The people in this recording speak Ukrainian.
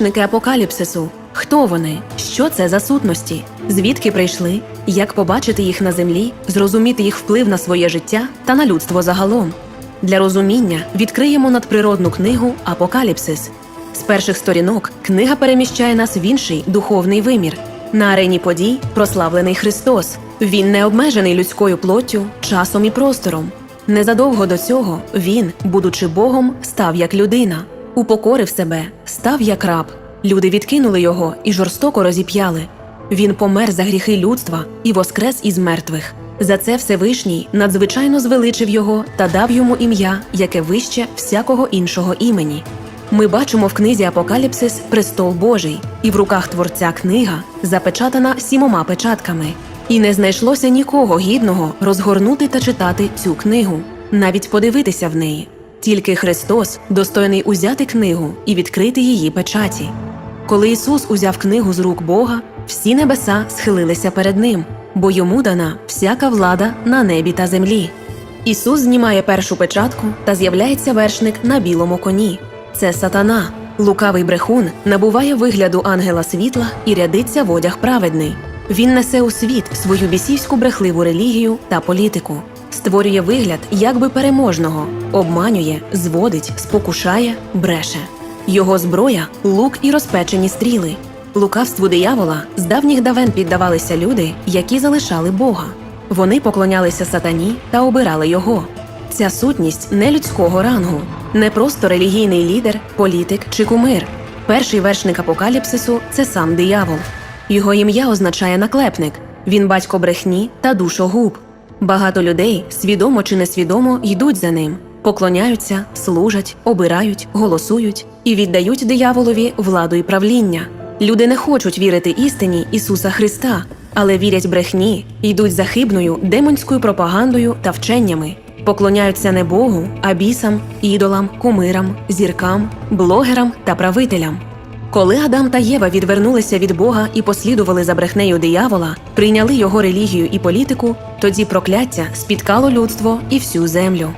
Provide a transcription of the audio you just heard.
вершники апокаліпсису. Хто вони? Що це за сутності? Звідки прийшли? Як побачити їх на землі, зрозуміти їх вплив на своє життя та на людство загалом? Для розуміння відкриємо надприродну книгу Апокаліпсис. З перших сторінок книга переміщає нас в інший духовний вимір. На арені подій прославлений Христос. Він не обмежений людською плоттю, часом і простором. Незадовго до цього він, будучи Богом, став як людина, упокорив себе, став як раб. Люди відкинули його і жорстоко розіп'яли. Він помер за гріхи людства і воскрес із мертвих. За це Всевишній надзвичайно звеличив його та дав йому ім'я, яке вище всякого іншого імені. Ми бачимо в книзі Апокаліпсис престол Божий, і в руках творця книга запечатана сімома печатками. І не знайшлося нікого гідного розгорнути та читати цю книгу, навіть подивитися в неї. Тільки Христос достойний узяти книгу і відкрити її печаті. Коли Ісус узяв книгу з рук Бога, всі небеса схилилися перед Ним, бо йому дана всяка влада на небі та землі. Ісус знімає першу печатку та з'являється вершник на білому коні. Це сатана. Лукавий брехун набуває вигляду ангела світла і рядиться в одяг праведний. Він несе у світ свою бісівську брехливу релігію та політику, створює вигляд якби переможного, обманює, зводить, спокушає, бреше. Його зброя лук і розпечені стріли. Лукавству диявола з давніх давен піддавалися люди, які залишали Бога. Вони поклонялися сатані та обирали його. Ця сутність не людського рангу, не просто релігійний лідер, політик чи кумир. Перший вершник апокаліпсису це сам диявол. Його ім'я означає наклепник. Він батько брехні та душогуб. Багато людей, свідомо чи несвідомо, йдуть за ним, поклоняються, служать, обирають, голосують і віддають дияволові владу і правління. Люди не хочуть вірити істині Ісуса Христа, але вірять брехні, йдуть за хибною демонською пропагандою та вченнями, поклоняються не Богу, а бісам, ідолам, кумирам, зіркам, блогерам та правителям. Коли Адам та Єва відвернулися від Бога і послідували за брехнею диявола, прийняли його релігію і політику, тоді прокляття спіткало людство і всю землю.